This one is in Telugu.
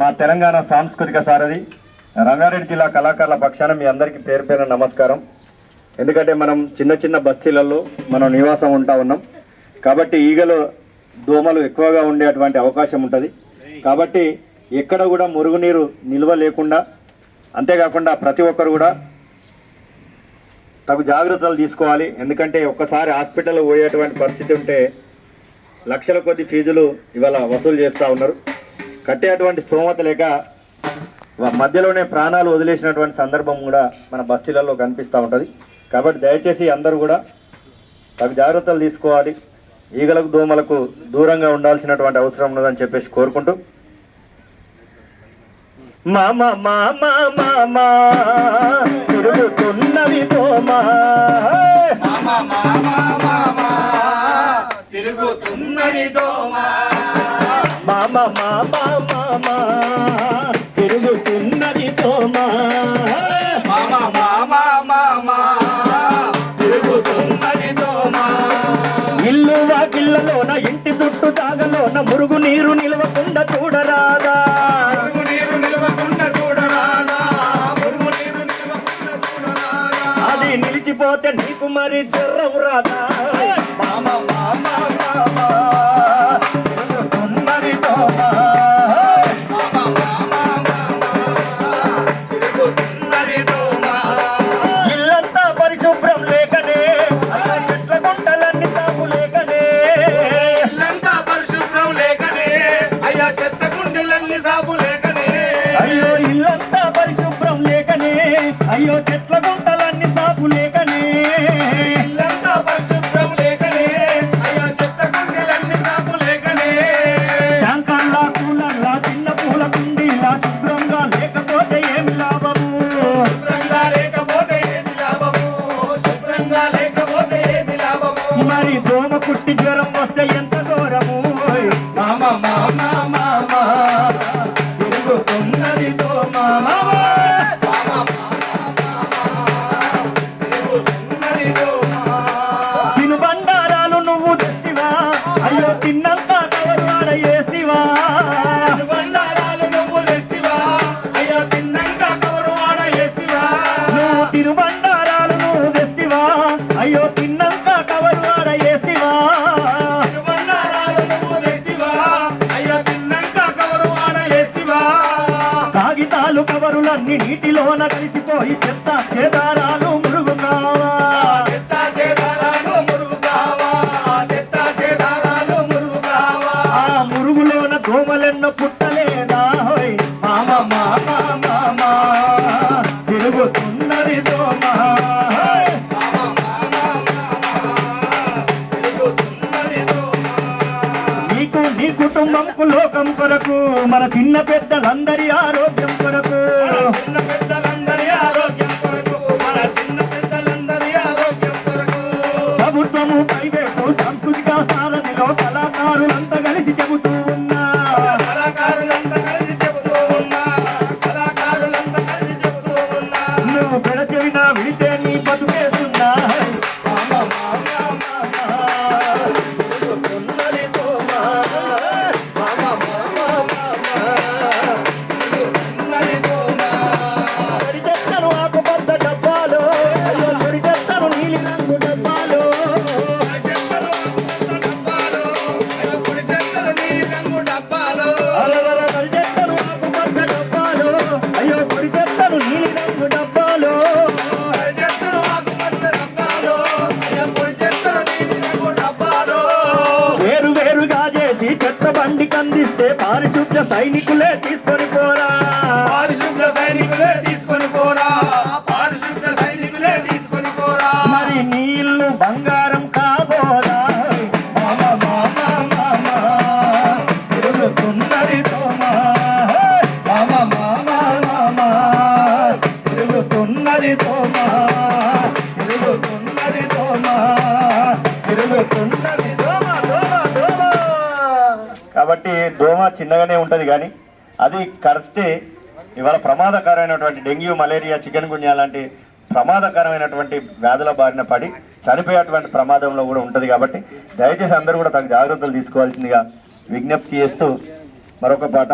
మా తెలంగాణ సాంస్కృతిక సారథి రంగారెడ్డి జిల్లా కళాకారుల పక్షాన మీ అందరికీ పేరు పేరు నమస్కారం. ఎందుకంటే మనం చిన్న చిన్న బస్తీలలో మనం నివాసం ఉంటా ఉన్నాం. కాబట్టి ఈగలు దోమలు ఎక్కువగా ఉండేటువంటి అవకాశం ఉంటుంది. కాబట్టి ఎక్కడ కూడా మురుగునీరు నిల్వ లేకుండా అంతేకాకుండా ప్రతి ఒక్కరు కూడా తగు జాగ్రత్తలు తీసుకోవాలి. ఎందుకంటే ఒక్కసారి హాస్పిటల్ పోయేటువంటి పరిస్థితి ఉంటే లక్షల కొద్ది ఫీజులు ఇవాళ వసూలు చేస్తూ ఉన్నారు. కట్టేటువంటి స్తోమత లేక మధ్యలోనే ప్రాణాలు వదిలేసినటువంటి సందర్భం కూడా మన బస్తీలలో కనిపిస్తూ ఉంటుంది. కాబట్టి దయచేసి అందరూ కూడా తగు జాగ్రత్తలు తీసుకోవాలి. ఈగలకు దోమలకు దూరంగా ఉండాల్సినటువంటి అవసరం ఉన్నదని చెప్పేసి కోరుకుంటూ. మామ మామ మామ తిరుగుతున్నది దోమ. తిరుగుతున్నది దోమా. మామ మామ మామ తిరుగుతున్నది దోమ మామ మామ మామ తిరుగుతున్నది దోమ ఇల్లు వాకిళ్ళలోన ఇంటి చుట్టూ తాగలోన మురుగు నీరు నిలవకుండా చూడరాదా. నీరు నిలవకుండా చూడరాదా. మురుగు నీరు నిలవకుండా చూడరాదా. అది నిలిచిపోతే నీకు మరి జర్రం రాదా. మామ మామ సాపు లేకనే. అయ్యో ఇల్లంతా పరిశుభ్రం లేకనే. అయ్యో చెట్ల గుంటలన్నీ సాపు లేకనే. ఇల్లంతా పరిశుభ్రం లేకనే. అయ్యా చెత్త కుండీలన్నీ సాపు లేకనే. ట్యాంకర్లా కూలర్లా చిన్న పూల కుండీలా శుభ్రంగా లేకపోతే ఏమి లాభము? శుభ్రంగా లేకపోతే ఏమి లాభము? శుభ్రంగా లేకపోతే ఏమి లాభము? మరి దోమ కుట్టి జ్వరం వస్తే ఎంత ఘోరము? మామ మామ. కవరులన్నీ నీటిలోన కలిసిపోయి చెత్త చేదారాలు మురుగు కావా చెత్త చేదారాలు మురుగు కావా చెత్త చేదారాలు మురుగు కావా ఆ మురుగులోన దోమలెన్న పుట్టలేదా? హోయ్ మామ మామ కుటుంబంకు లోకం కొరకు మన చిన్న పెద్దలందరి ఆరోగ్యం కొరకు. చిన్న పెద్దలందరి ఆరోగ్యం కొరకు మన చిన్న పెద్దలందరి ఆరోగ్యం కొరకు. ప్రభుత్వము ప్రైవేటు సాంస్కృతిక సారథిలో కళాకారులంతా కలిసి చెబుతూ సైనికులే తీసుకొని పోరా. పారిశుద్ధ సైనికులే తీసుకొని పోరా. పారిశుద్ధ సైనికులే తీసుకొని పోరా. మరి నీళ్ళు బంగారం కాబోదా మామ మామ మామ తిరుగుతున్నది మామ మామ మామ తిరుగుతున్నది దోమ కాబట్టి దోమ చిన్నగానే ఉంటుంది కానీ అది కరిస్తే ఇవాళ ప్రమాదకరమైనటువంటి డెంగ్యూ మలేరియా చికెన్ గున్యా లాంటి ప్రమాదకరమైనటువంటి వ్యాధుల బారిన పడి చనిపోయేటువంటి ప్రమాదంలో కూడా ఉంటుంది కాబట్టి దయచేసి అందరూ కూడా తగు జాగ్రత్తలు తీసుకోవాల్సిందిగా విజ్ఞప్తి చేస్తూ మరొక పాట